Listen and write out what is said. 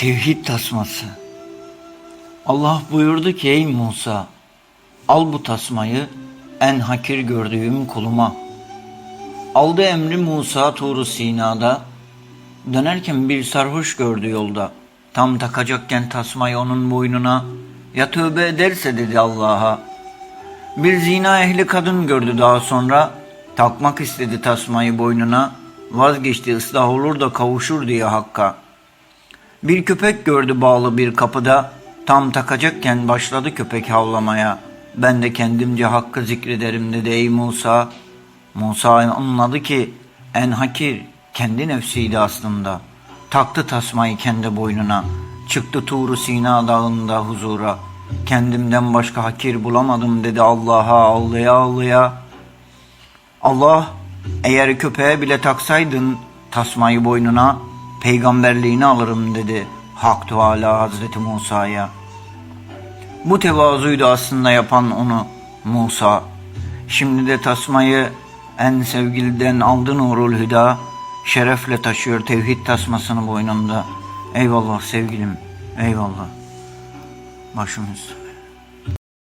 Tevhid tasması. Allah buyurdu ki ey Musa al bu tasmayı en hakir gördüğüm kuluma. Aldı emri Musa Tur Sina'da dönerken bir sarhoş gördü yolda. Tam takacakken tasmayı onun boynuna ya tövbe ederse dedi Allah'a. Bir zina ehli kadın gördü daha sonra takmak istedi tasmayı boynuna vazgeçti ıslah olur da kavuşur diye hakka. Bir köpek gördü bağlı bir kapıda. Tam takacakken başladı köpek havlamaya. Ben de kendimce hakkı zikrederim dedi ey Musa. Musa anladı ki en hakir kendi nefsiydi aslında. Taktı tasmayı kendi boynuna. Çıktı Tur Sina dağında huzura. Kendimden başka hakir bulamadım dedi Allah'a ağlaya ağlaya. Allah eğer köpeğe bile taksaydın tasmayı boynuna peygamberliğini alırım dedi Hak Teala Hazreti Musa'ya. Bu tevazuydu aslında yapan onu Musa. Şimdi de tasmayı en sevgiliden aldı Nurul Hüda. Şerefle taşıyor tevhid tasmasını boynunda. Eyvallah sevgilim, eyvallah. Başımız.